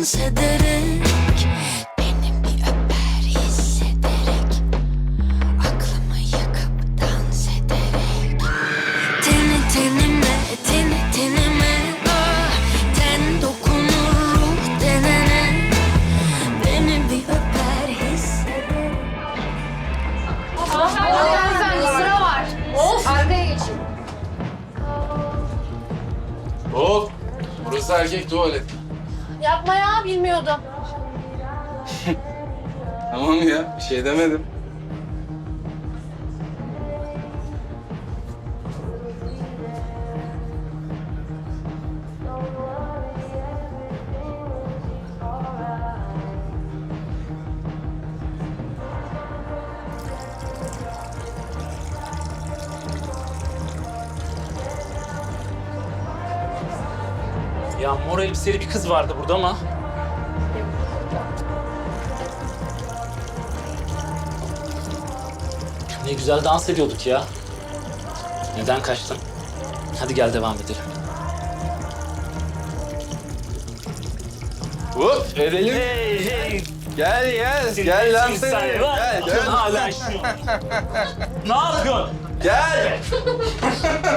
dans ederek Beni bir öper hissederek Aklımı yakıp dans ederek Teni tenime, teni tenime ah, Ten dokunur ruh denene Beni bir öper hissederek Hanımefendi sıra var. Of. Arkaya geçin. Hop. Burası erkek tuvaleti. Yapma ya bilmiyordum. Tamam ya bir şey demedim. Ya mor elbiseli bir kız vardı burada ama. Ne güzel dans ediyorduk ya. Neden kaçtın? Hadi gel devam edelim. Hop edelim. Hey hey. Gel gel. Gel lan Sen seni. Gel gel. ne yapıyorsun? Gel.